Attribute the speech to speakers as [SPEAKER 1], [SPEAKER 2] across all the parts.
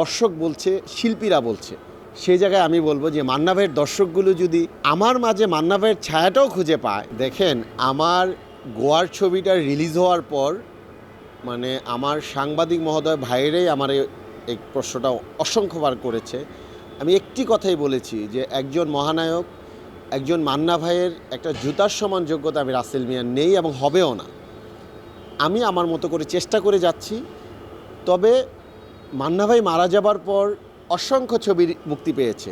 [SPEAKER 1] দর্শক বলছে, শিল্পীরা বলছে। সেই জায়গায় আমি বলব যে মান্না ভাইয়ের দর্শকগুলো যদি আমার মাঝে মান্না ভাইয়ের ছায়াটাও খুঁজে পায়, দেখেন আমার গোয়ার ছবিটা রিলিজ হওয়ার পর মানে আমার সাংবাদিক মহোদয় ভাইয়েরাই আমার এই প্রশ্নটা অসংখ্যবার করেছে। আমি একটি কথাই বলেছি যে, একজন মহানায়ক, একজন মান্না ভাইয়ের একটা জুতার সমান যোগ্যতা আমি রাসেল মিয়ার নেই এবং হবেও না। আমি আমার মতো করে চেষ্টা করে যাচ্ছি, তবে মান্না ভাই মারা যাবার পর অসংখ্য ছবি মুক্তি পেয়েছে।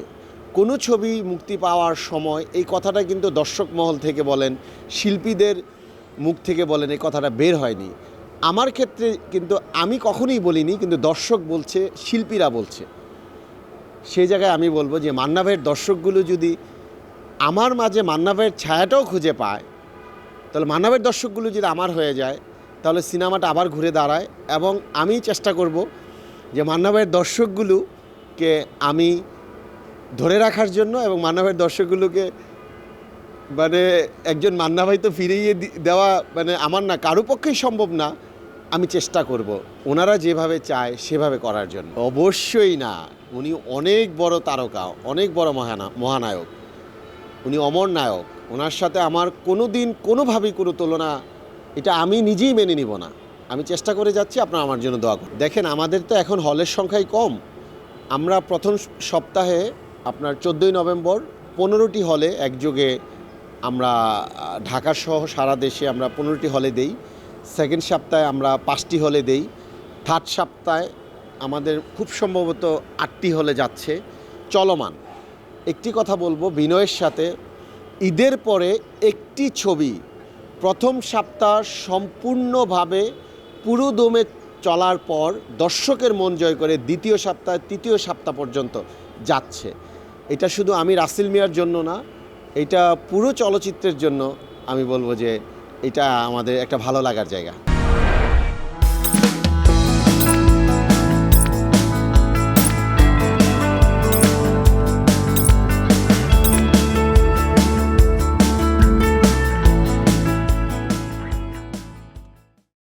[SPEAKER 1] কোনো ছবি মুক্তি পাওয়ার সময় এই কথাটা কিন্তু দর্শক মহল থেকে বলেন, শিল্পীদের মুখ থেকে বলেন, এই কথাটা বের হয়নি। আমার ক্ষেত্রে কিন্তু আমি কখনোই বলিনি, কিন্তু দর্শক বলছে, শিল্পীরা বলছে। সেই জায়গায় আমি বলব যে মান্না ভাইয়ের দর্শকগুলো যদি আমার মাঝে মান্না ভাইয়ের ছায়াটাও খুঁজে পায়, তাহলে মান্না ভাইয়ের দর্শকগুলো যদি আমার হয়ে যায়, তাহলে সিনেমাটা আবার ঘুরে দাঁড়ায় এবং আমি চেষ্টা করব যে মান্না ভাইয়ের দর্শকগুলোকে আমি ধরে রাখার জন্য এবং মান্না ভাইয়ের দর্শকগুলোকে মানে একজন মান্না ভাই তো ফিরিয়ে দেওয়া মানে আমার না কারও পক্ষেই সম্ভব না, আমি চেষ্টা করব ওনারা যেভাবে চায় সেভাবে করার জন্য। অবশ্যই না, উনি অনেক বড় তারকা, অনেক বড় মহানা মহানায়ক, উনি অমর নায়ক, ওনার সাথে আমার কোনো দিন কোনোভাবেই কোনো তুলনা, এটা আমি নিজেই মেনে নিব না। আমি চেষ্টা করে যাচ্ছি আপনারা আমার জন্য দোয়া করুন। দেখেন আমাদের তো এখন হলের সংখ্যাই কম। আমরা প্রথম সপ্তাহে আপনার চোদ্দোই নভেম্বর পনেরোটি হলে একযোগে আমরা আহ, ঢাকা সহ সারা দেশে আমরা পনেরোটি হলে দেই। সেকেন্ড সপ্তাহে আমরা পাঁচটি হলে দেই। থার্ড সপ্তাহে আমাদের খুব সম্ভবত আটটি হলে যাচ্ছে। চলমান। একটি কথা বলব বিনয়ের সাথে। ঈদের পরে একটি ছবি প্রথম সপ্তাহ সম্পূর্ণভাবে পুরো দমে চলার পর দর্শকের মন জয় করে দ্বিতীয় সপ্তাহ, তৃতীয় সপ্তাহ পর্যন্ত যাচ্ছে। এটা শুধু আমি রাসেল মিয়ার জন্য না, এটা পুরো চলচ্চিত্রের জন্য আমি বলব যে এটা আমাদের একটা ভালো লাগার জায়গা।